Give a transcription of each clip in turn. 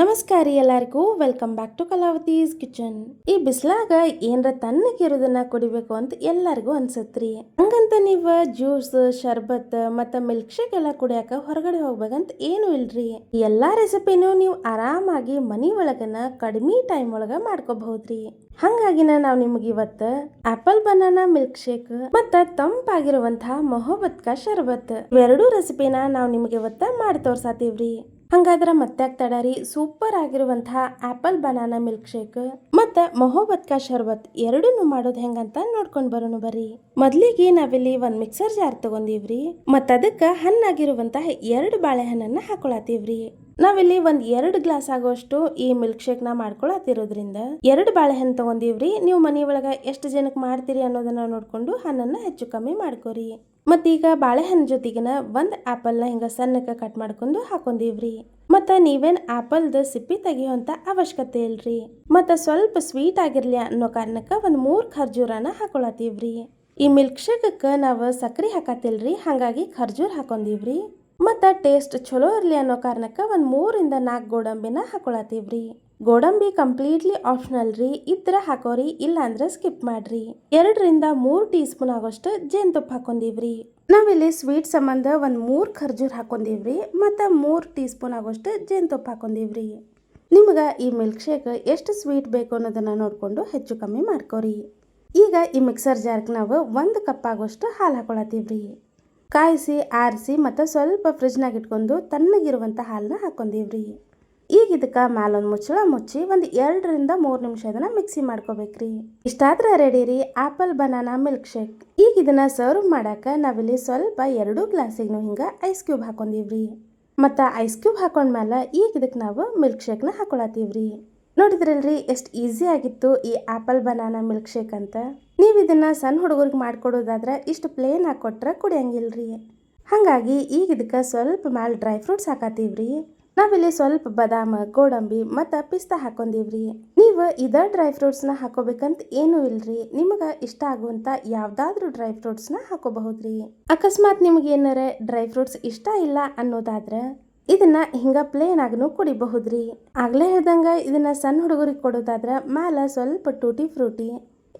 ನಮಸ್ಕಾರ ಎಲ್ಲರಿಗೂ welcome back to Kalavati's kitchen ಈ ಬಿಸಿಲಾಗ ಏನರ ತಣ್ಣಗಿರೋದನ್ನ ಕುಡಿಬೇಕು ಅಂತ ಎಲ್ಲರಿಗೂ ಅನ್ಸತ್ರಿ. ಹಂಗಂತ ನೀವ ಜ್ಯೂಸ್ ಶರ್ಬತ್ ಮತ್ತ ಮಿಲ್ಕ್ ಶೇಕ್ ಎಲ್ಲ ಕುಡಿಯಾಕ ಹೊರಗಡೆ ಹೋಗ್ಬೇಕಂತ ಏನು ಇಲ್ರಿ. ಎಲ್ಲಾ ರೆಸಿಪಿನೂ ನೀವು ಆರಾಮಾಗಿ ಮನಿ ಒಳಗನ ಕಡಿಮೆ ಟೈಮ್ ಒಳಗ ಮಾಡ್ಕೋಬಹುದ್ರಿ. ಹಂಗಾಗಿನ ನಾವು ನಿಮಗೆ ಇವತ್ತು ಆಪಲ್ ಬನಾನಾ ಮಿಲ್ಕ್ ಶೇಕ್ ಮತ್ತ ತಂಪಾಗಿರುವಂತಹ ಮೊಹಬತ್ಕ, ಶರ್ಬತ್ ಇವೆರಡೂ ರೆಸಿಪಿನ ನಾವು ನಿಮಗೆ ಇವತ್ತ ಮಾಡಿ ತೋರ್ಸಾತೀವ್ರಿ. ಹಂಗಾದ್ರ ಮತ್ತೆ ರೀ ಸೂಪರ್ ಆಗಿರುವಂತಹ ಆಪಲ್ ಬನಾನಾ ಮಿಲ್ಕ್ ಶೇಕ್ ಮತ್ತೆ ಮೊಹೋಬತ್ಕ ಶರ್ಬತ್ ಎರಡನ್ನೂ ಮಾಡೋದು ಹೆಂಗಂತ ನೋಡ್ಕೊಂಡ್ ಬರೋಣ ಬರ್ರಿ. ಮೊದ್ಲಿಗೆ ನಾವಿಲ್ಲಿ ಒಂದ್ ಮಿಕ್ಸರ್ ಜಾರ್ ತಗೊಂಡಿವ್ರಿ, ಮತ್ತು ಅದಕ್ಕೆ ಹಣ್ಣಾಗಿರುವಂತಹ ಎರಡು ಬಾಳೆಹಣ್ಣನ್ನ ಹಾಕೊಳತೀವ್ರಿ ನಾವಿಲ್ಲಿ ಒಂದ್ ಎರಡು ಗ್ಲಾಸ್ ಆಗೋಷ್ಟು ಈ ಮಿಲ್ಕ್ ಶೇಕ್ನ ಮಾಡ್ಕೊಳತಿರೋದ್ರಿಂದ ಎರಡು ಬಾಳೆಹಣ್ಣು ತಗೊಂಡಿವ್ರಿ. ನೀವು ಮನಿ ಒಳಗ ಎಷ್ಟು ಜನಕ್ಕೆ ಮಾಡ್ತೀರಿ ಅನ್ನೋದನ್ನ ನೋಡ್ಕೊಂಡು ಹಣ್ಣನ್ನ ಹೆಚ್ಚು ಕಮ್ಮಿ ಮಾಡ್ಕೋರಿ. ಮತ್ತೀಗ ಬಾಳೆಹಣ್ಣು ಜೊತೆಗಿನ ಒಂದ್ ಆಪಲ್ನ ಹಿಂಗ ಸಣ್ಣಕ್ಕೆ ಕಟ್ ಮಾಡ್ಕೊಂಡು ಹಾಕೊಂಡಿವ್ರಿ. ಮತ್ತ ನೀವೇನ್ ಆಪಲ್ದ ಸಿಪ್ಪಿ ತೆಗಿಯೋಂತ ಅವಶ್ಯಕತೆ ಇಲ್ರಿ. ಮತ್ತ ಸ್ವಲ್ಪ ಸ್ವೀಟ್ ಆಗಿರ್ಲಿ ಅನ್ನೋ ಕಾರಣಕ್ಕ ಒಂದ್ ಮೂರ್ ಖರ್ಜೂರನ ಹಾಕೊಳತೀವ್ರಿ ಈ ಮಿಲ್ಕ್ ಶೇಕಕ್ಕ ನಾವು ಸಕ್ಕರೆ ಹಾಕತಿಲ್ರಿ ಹಂಗಾಗಿ ಖರ್ಜೂರ್ ಹಾಕೊಂಡೀವ್ರಿ. ಮತ್ತ ಟೇಸ್ಟ್ ಚಲೋ ಇರಲಿ ಅನ್ನೋ ಕಾರಣಕ್ಕೆ ಒಂದು ಮೂರಿಂದ ನಾಲ್ಕು ಗೋಡಂಬಿನ ಹಾಕೊಳತೀವ್ರಿ ಗೋಡಂಬಿ ಕಂಪ್ಲೀಟ್ಲಿ ಆಪ್ಷನಲ್ ರೀ, ಇದ್ರ ಹಾಕೋರಿ ಇಲ್ಲ ಅಂದ್ರೆ ಸ್ಕಿಪ್ ಮಾಡ್ರಿ. ಎರಡರಿಂದ ಮೂರು ಟೀ ಸ್ಪೂನ್ ಆಗೋಷ್ಟು ಜೇನುತುಪ್ಪ ಹಾಕೊಂಡಿವ್ರಿ. ನಾವಿಲ್ಲಿ ಸ್ವೀಟ್ ಸಂಬಂಧ ಒಂದು ಮೂರ್ ಖರ್ಜೂರ್ ಹಾಕೊಂಡಿವ್ರಿ, ಮತ್ತು ಮೂರು ಟೀ ಸ್ಪೂನ್ ಆಗೋಷ್ಟು ಜೇನುತುಪ್ಪ ಹಾಕೊಂಡಿವ್ರಿ. ನಿಮ್ಗೆ ಈ ಮಿಲ್ಕ್ ಶೇಕ್ ಎಷ್ಟು ಸ್ವೀಟ್ ಬೇಕು ಅನ್ನೋದನ್ನ ನೋಡ್ಕೊಂಡು ಹೆಚ್ಚು ಕಮ್ಮಿ ಮಾಡ್ಕೋರಿ. ಈಗ ಈ ಮಿಕ್ಸರ್ ಜಾರ್ಗೆ ನಾವು ಒಂದು ಕಪ್ ಆಗೋಷ್ಟು ಹಾಲು ಹಾಕೊಳತೀವ್ರಿ ಕಾಯಿಸಿ, ಆರಿಸಿ ಮತ್ತು ಸ್ವಲ್ಪ ಫ್ರಿಜ್ನಾಗ ಇಟ್ಕೊಂಡು ತಣ್ಣಗಿರುವಂಥ ಹಾಲನ್ನ ಹಾಕ್ಕೊಂಡಿವ್ರಿ. ಈಗ ಇದಕ್ಕೆ ಮ್ಯಾಲೊಂದು ಮುಚ್ಚಳ ಮುಚ್ಚಿ ಒಂದು ಎರಡರಿಂದ ಮೂರು ನಿಮಿಷ ಇದನ್ನ ಮಿಕ್ಸಿ ಮಾಡ್ಕೋಬೇಕ್ರಿ. ಇಷ್ಟಾದ್ರೆ ರೆಡಿ ರೀ ಆಪಲ್ ಬನಾನಾ ಮಿಲ್ಕ್ ಶೇಕ್ ಈಗ ಇದನ್ನು ಸರ್ವ್ ಮಾಡೋಕೆ ನಾವಿಲ್ಲಿ ಸ್ವಲ್ಪ ಎರಡು ಗ್ಲಾಸಿಗೂ ಹಿಂಗೆ ಐಸ್ ಕ್ಯೂಬ್ ಹಾಕೊಂಡೀವ್ರಿ ಮತ್ತು ಐಸ್ ಕ್ಯೂಬ್ ಹಾಕೊಂಡ್ಮೇಲೆ ಈಗ ಇದಕ್ಕೆ ನಾವು ಮಿಲ್ಕ್ ಶೇಕ್ನ ಹಾಕೊಳತೀವ್ರಿ ನೋಡಿದ್ರಲ್ರಿ, ಎಷ್ಟು ಈಸಿ ಆಗಿತ್ತು ಈ ಆಪಲ್ ಬನಾನಾ ಮಿಲ್ಕ್ ಶೇಕ್ ಅಂತ. ನೀವು ಇದನ್ನ ಸಣ್ಣ ಹುಡುಗರಿಗೆ ಮಾಡ್ಕೊಡೋದಾದ್ರೆ ಇಷ್ಟು ಪ್ಲೇನ್ ಹಾಕೊಟ್ರೆ ಕುಡಿಯಂಗಿಲ್ರಿ. ಹಾಗಾಗಿ ಈಗ ಇದಕ್ಕೆ ಸ್ವಲ್ಪ ಮ್ಯಾಲೆ ಡ್ರೈ ಫ್ರೂಟ್ಸ್ ಹಾಕತ್ತೀವ್ರಿ. ನಾವಿಲ್ಲಿ ಸ್ವಲ್ಪ ಬದಾಮ, ಗೋಡಂಬಿ ಮತ್ತು ಪಿಸ್ತಾ ಹಾಕೊಂಡಿವ್ರಿ. ನೀವು ಇದ ಡ್ರೈ ಫ್ರೂಟ್ಸ್ನ ಹಾಕೋಬೇಕಂತ ಏನೂ ಇಲ್ರಿ. ನಿಮಗೆ ಇಷ್ಟ ಆಗುವಂಥ ಯಾವುದಾದ್ರೂ ಡ್ರೈ ಫ್ರೂಟ್ಸ್ನ ಹಾಕೋಬಹುದ್ರಿ. ಅಕಸ್ಮಾತ್ ನಿಮ್ಗೆ ಏನಾರ ಡ್ರೈ ಫ್ರೂಟ್ಸ್ ಇಷ್ಟ ಇಲ್ಲ ಅನ್ನೋದಾದ್ರೆ ಇದನ್ನ ಹಿಂಗ ಪ್ಲೇನ್ ಆಗನು ಕುಡಿಬಹುದ್ರಿ. ಆಗ್ಲೇ ಹೇಳ್ದಂಗ ಇದನ್ನ ಸಣ್ಣ ಹುಡುಗರಿಗೆ ಕೊಡೋದಾದ್ರ ಮ್ಯಾಲ ಸ್ವಲ್ಪ ಟೂಟಿ ಫ್ರೂಟಿ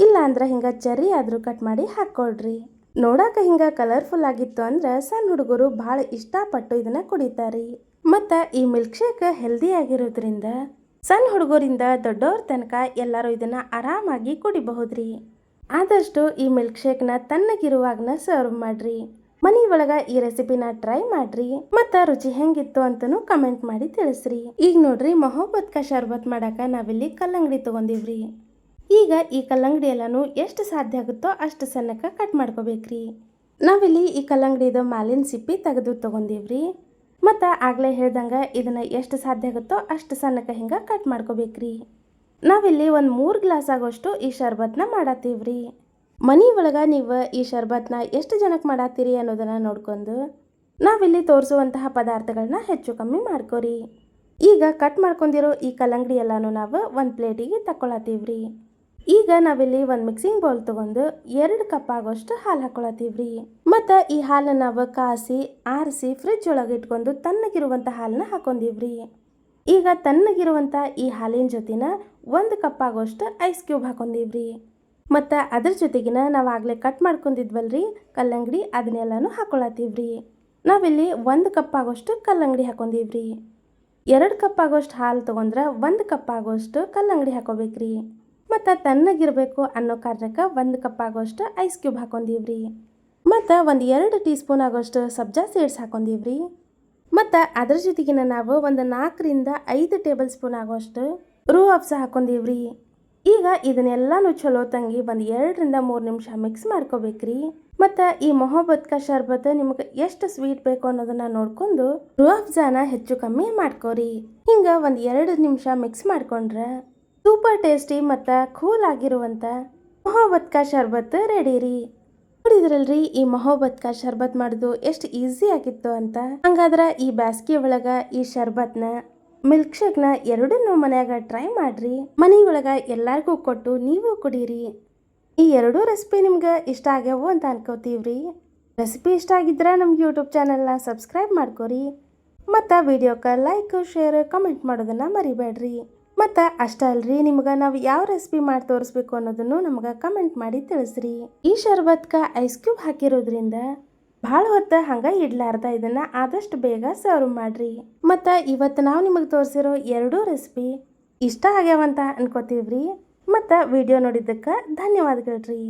ಇಲ್ಲ ಅಂದ್ರ ಹಿಂಗ ಚರಿ ಆದ್ರೂ ಕಟ್ ಮಾಡಿ ಹಾಕೊಳ್ರಿ. ನೋಡಾಕ ಹಿಂಗ ಕಲರ್ಫುಲ್ ಆಗಿತ್ತು ಅಂದ್ರ ಸಣ್ಣ ಹುಡುಗರು ಬಹಳ ಇಷ್ಟಪಟ್ಟು ಇದನ್ನ ಕುಡಿತಾರಿ. ಮತ್ತ ಈ ಮಿಲ್ಕ್ ಶೇಕ್ ಹೆಲ್ದಿ ಆಗಿರೋದ್ರಿಂದ ಸಣ್ಣ ಹುಡುಗರಿಂದ ದೊಡ್ಡವ್ರ ತನಕ ಎಲ್ಲರೂ ಇದನ್ನ ಆರಾಮಾಗಿ ಕುಡಿಬಹುದ್ರಿ. ಆದಷ್ಟು ಈ ಮಿಲ್ಕ್ ಶೇಕ್ನ ತಣ್ಣಗಿರುವಾಗನ ಸರ್ವ್ ಮಾಡ್ರಿ. ಮನಿ ಒಳಗ ಈ ರೆಸಿಪಿನ ಟ್ರೈ ಮಾಡ್ರಿ. ಮತ್ತ ರುಚಿ ಹೆಂಗಿತ್ತು ಅಂತನೂ ಕಮೆಂಟ್ ಮಾಡಿ ತಿಳಿಸ್ರಿ. ಈಗ ನೋಡ್ರಿ ಮೊಹಬ್ಬತ್ ಕ ಶರ್ಬತ್ ಮಾಡಾಕ ನಾವಿಲ್ಲಿ ಕಲ್ಲಂಗಡಿ ತಗೊಂಡಿವ್ರಿ. ಈಗ ಈ ಕಲ್ಲಂಗಡಿ ಎಲ್ಲಾನು ಎಷ್ಟು ಸಾಧ್ಯ ಆಗುತ್ತೋ ಅಷ್ಟು ಸಣ್ಣಕ್ಕೆ ಕಟ್ ಮಾಡ್ಕೋಬೇಕ್ರಿ. ನಾವಿಲ್ಲಿ ಈ ಕಲ್ಲಂಗಡಿದ ಮಾಲಿನ ಸಿಪ್ಪಿ ತೆಗೆದು ತಗೊಂಡಿವ್ರಿ. ಮತ್ತು ಆಗಲೇ ಹೇಳ್ದಂಗೆ ಇದನ್ನ ಎಷ್ಟು ಸಾಧ್ಯ ಆಗುತ್ತೋ ಅಷ್ಟು ಸಣ್ಣಕ್ಕೆ ಹಿಂಗೆ ಕಟ್ ಮಾಡ್ಕೋಬೇಕ್ರಿ. ನಾವಿಲ್ಲಿ ಒಂದು ಮೂರು ಗ್ಲಾಸ್ ಆಗೋಷ್ಟು ಈ ಶರ್ಬತ್ನ ಮಾಡತ್ತೀವ್ರಿ ಮನಿ ಒಳಗೆ ನೀವು ಈ ಶರ್ಬತ್ನ ಎಷ್ಟು ಜನಕ್ಕೆ ಮಾಡತ್ತೀರಿ ಅನ್ನೋದನ್ನ ನೋಡ್ಕೊಂಡು ನಾವಿಲ್ಲಿ ತೋರಿಸುವಂತಹ ಪದಾರ್ಥಗಳನ್ನ ಹೆಚ್ಚು ಕಮ್ಮಿ ಮಾಡ್ಕೋರಿ. ಈಗ ಕಟ್ ಮಾಡ್ಕೊಂಡಿರೋ ಈ ಕಲ್ಲಂಗಡಿ ಎಲ್ಲಾನು ನಾವು ಒಂದು ಪ್ಲೇಟಿಗೆ ತಕೊಳತ್ತೀವ್ರಿ ಈಗ ನಾವಿಲ್ಲಿ ಒಂದು ಮಿಕ್ಸಿಂಗ್ ಬೌಲ್ ತಗೊಂಡು ಎರಡು ಕಪ್ ಆಗೋಷ್ಟು ಹಾಲು ಹಾಕೊಳತ್ತೀವ್ರಿ. ಮತ್ತು ಈ ಹಾಲನ್ನ ನಾವು ಕಾಸಿ, ಆರಿಸಿ ಫ್ರಿಜ್ ಒಳಗೆ ಇಟ್ಕೊಂಡು ತಣ್ಣಗಿರುವಂಥ ಹಾಲನ್ನ ಹಾಕೊಂಡಿವ್ರಿ. ಈಗ ತಣ್ಣಗಿರುವಂಥ ಈ ಹಾಲಿನ ಜೊತೆನ ಒಂದು ಕಪ್ ಆಗೋಷ್ಟು ಐಸ್ ಕ್ಯೂಬ್ ಹಾಕೊಂಡೀವ್ರಿ. ಮತ್ತು ಅದ್ರ ಜೊತೆಗಿನ ನಾವು ಆಗಲೇ ಕಟ್ ಮಾಡ್ಕೊಂಡಿದ್ವಲ್ರಿ? ಕಲ್ಲಂಗಡಿ ಅದನ್ನೆಲ್ಲನೂ ಹಾಕೊಳತ್ತೀವ್ರಿ. ನಾವಿಲ್ಲಿ ಒಂದು ಕಪ್ ಆಗೋಷ್ಟು ಕಲ್ಲಂಗಡಿ ಹಾಕೊಂಡೀವ್ರಿ. ಎರಡು ಕಪ್ ಆಗೋಷ್ಟು ಹಾಲು ತೊಗೊಂಡ್ರೆ ಒಂದು ಕಪ್ ಆಗೋಷ್ಟು ಕಲ್ಲಂಗಡಿ ಹಾಕೋಬೇಕ್ರಿ. ಮತ್ತು ತಣ್ಣಗಿರಬೇಕು ಅನ್ನೋ ಕಾರಣಕ್ಕೆ ಒಂದು ಕಪ್ ಆಗೋಷ್ಟು ಐಸ್ ಕ್ಯೂಬ್ ಹಾಕೊಂಡೀವ್ರಿ. ಮತ್ತು ಒಂದು ಎರಡು ಟೀ ಸ್ಪೂನ್ ಆಗೋಷ್ಟು ಸಬ್ಜಾ ಸೀಡ್ಸ್ ಹಾಕೊಂಡೀವ್ರಿ. ಮತ್ತು ಅದ್ರ ಜೊತೆಗಿನ ನಾವು ಒಂದು ನಾಲ್ಕರಿಂದ ಐದು ಟೇಬಲ್ ಸ್ಪೂನ್ ಆಗೋಷ್ಟು ರೂ ಅಫ್ಸ ಹಾಕೊಂಡೀವ್ರಿ. ಈಗ ಇದನ್ನೆಲ್ಲಾನು ಚಲೋ ತಂಗಿ ಒಂದು ಎರಡರಿಂದ ಮೂರು ನಿಮಿಷ ಮಿಕ್ಸ್ ಮಾಡ್ಕೋಬೇಕ್ರಿ. ಮತ್ತು ಈ ಮೊಹಬತ್ಕ ಶರ್ಬತ್ ನಿಮಗೆ ಎಷ್ಟು ಸ್ವೀಟ್ ಬೇಕು ಅನ್ನೋದನ್ನ ನೋಡ್ಕೊಂಡು ರೂ ಅಫ್ಜಾನ ಹೆಚ್ಚು ಕಮ್ಮಿ ಮಾಡ್ಕೋರಿ. ಹಿಂಗೆ ಒಂದು ಎರಡು ನಿಮಿಷ ಮಿಕ್ಸ್ ಮಾಡ್ಕೊಂಡ್ರೆ ಸೂಪರ್ ಟೇಸ್ಟಿ ಮತ್ತು ಕೂಲ್ ಆಗಿರುವಂಥ ಮೊಹಬತ್ಕ ಶರ್ಬತ್ ರೆಡಿ ರೀ ನೋಡಿದ್ರಲ್ರಿ ಈ ಮೊಹಬತ್ಕ ಶರ್ಬತ್ ಮಾಡೋದು ಎಷ್ಟು ಈಸಿ ಆಗಿತ್ತು ಅಂತ. ಹಂಗಾದ್ರೆ ಈ ಬ್ಯಾಸ್ಗೆ ಒಳಗೆ ಈ ಶರ್ಬತ್ನ ಮಿಲ್ಕ್ ಶೇಕ್ನ ಎರಡನ್ನೂ ಮನೆಯಾಗ ಟ್ರೈ ಮಾಡ್ರಿ. ಮನೆಯೊಳಗ ಎಲ್ಲರಿಗೂ ಕೊಟ್ಟು ನೀವು ಕುಡೀರಿ. ಈ ಎರಡೂ ರೆಸಿಪಿ ನಿಮ್ಗೆ ಇಷ್ಟ ಆಗ್ಯಾವು ಅಂತ ಅನ್ಕೋತೀವ್ರಿ. ರೆಸಿಪಿ ಇಷ್ಟ ಆಗಿದ್ರೆ ನಮ್ಗೆ ಯೂಟ್ಯೂಬ್ ಚಾನಲ್ನ ಸಬ್ಸ್ಕ್ರೈಬ್ ಮಾಡ್ಕೋರಿ. ಮತ್ತು ವಿಡಿಯೋಕ್ಕೆ ಲೈಕ್, ಶೇರ್, ಕಮೆಂಟ್ ಮಾಡೋದನ್ನು ಮರಿಬೇಡ್ರಿ. ಮತ್ತು ಅಷ್ಟೇ ಅಲ್ರಿ ನಿಮ್ಗೆ ನಾವು ಯಾವ ರೆಸಿಪಿ ಮಾಡಿ ತೋರಿಸ್ಬೇಕು ಅನ್ನೋದನ್ನು ನಮ್ಗೆ ಕಮೆಂಟ್ ಮಾಡಿ ತಿಳಿಸ್ರಿ. ಈ ಶರ್ಬತ್ಗೆ ಐಸ್ ಕ್ಯೂಬ್ ಹಾಕಿರೋದ್ರಿಂದ ಭಾಳ ಹೊತ್ತು ಹಂಗೆ ಇಡ್ಲಾರ್ದ ಇದನ್ನು ಆದಷ್ಟು ಬೇಗ ಸರ್ವ್ ಮಾಡ್ರಿ. ಮತ್ತು ಇವತ್ತು ನಾವು ನಿಮಗೆ ತೋರಿಸಿರೋ ಎರಡೂ ರೆಸಿಪಿ ಇಷ್ಟ ಆಗ್ಯಾವಂತ ಅನ್ಕೋತೀವ್ರಿ. ಮತ್ತು ವಿಡಿಯೋ ನೋಡಿದ್ದಕ್ಕೆ ಧನ್ಯವಾದಗಳು ರೀ